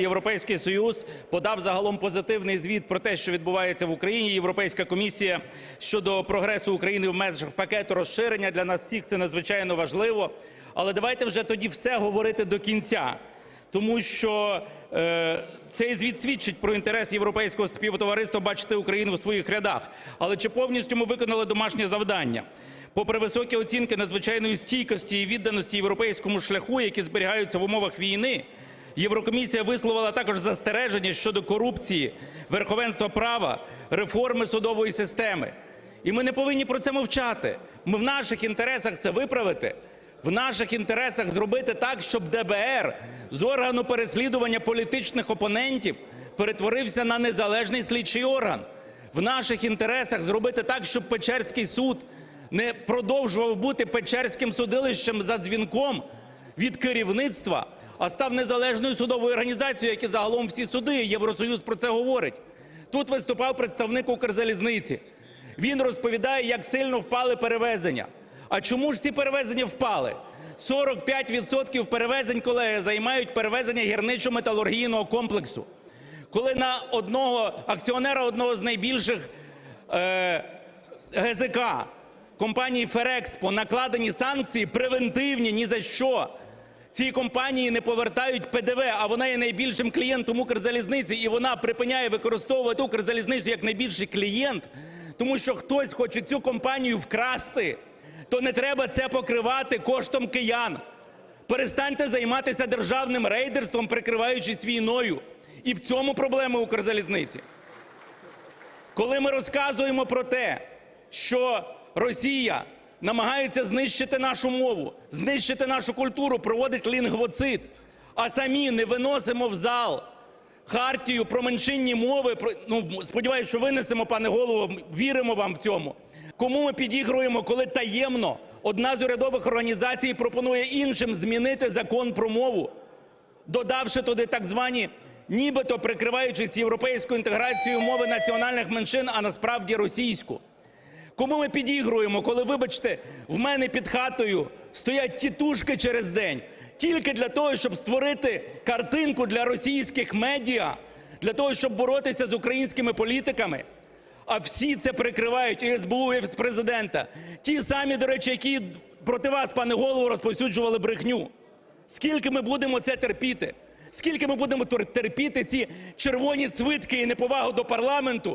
Європейський союз подав загалом позитивний звіт про те, що відбувається в Україні. Європейська комісія щодо прогресу України в межах пакету розширення для нас всіх це надзвичайно важливо. Але давайте вже тоді все говорити до кінця, тому що е, цей звіт свідчить про інтерес європейського співтовариства бачити Україну в своїх рядах. Але чи повністю ми виконали домашнє завдання? Попри високі оцінки надзвичайної стійкості і відданості європейському шляху, які зберігаються в умовах війни. Єврокомісія висловила також застереження щодо корупції, верховенства права, реформи судової системи. І ми не повинні про це мовчати. Ми в наших інтересах це виправити. В наших інтересах зробити так, щоб ДБР з органу переслідування політичних опонентів перетворився на незалежний слідчий орган. В наших інтересах зробити так, щоб Печерський суд не продовжував бути Печерським судилищем за дзвінком від керівництва, а став незалежною судовою організацією, як і загалом всі суди. Євросоюз про це говорить. Тут виступав представник Укрзалізниці. Він розповідає, як сильно впали перевезення. А чому ж ці перевезення впали? 45% перевезень, колеги, займають перевезення гірничо-металургійного комплексу. Коли на одного акціонера одного з найбільших е, ГЗК компанії Ферекспо накладені санкції превентивні ні за що. Ці компанії не повертають ПДВ, а вона є найбільшим клієнтом Укрзалізниці, і вона припиняє використовувати Укрзалізницю як найбільший клієнт, тому що хтось хоче цю компанію вкрасти, то не треба це покривати коштом киян. Перестаньте займатися державним рейдерством, прикриваючись війною. І в цьому проблема Укрзалізниці. Коли ми розказуємо про те, що Росія намагається знищити нашу мову, знищити нашу культуру, проводить лінгвоцид, а самі не виносимо в зал хартію про меншинні мови. Про ну сподіваюся, що винесемо, пане голово. Віримо вам в цьому. Кому ми підігруємо, коли таємно одна з урядових організацій пропонує іншим змінити закон про мову, додавши туди так звані, нібито прикриваючись європейською інтеграцією мови національних меншин, а насправді російську. Кому ми підігруємо, коли, вибачте, в мене під хатою стоять тітушки через день, тільки для того, щоб створити картинку для російських медіа, для того, щоб боротися з українськими політиками. А всі це прикривають і СБУ, і Офіс президента. Ті самі, до речі, які проти вас, пане голово, розповсюджували брехню. Скільки ми будемо це терпіти? Скільки ми будемо терпіти ці червоні свитки і неповагу до парламенту?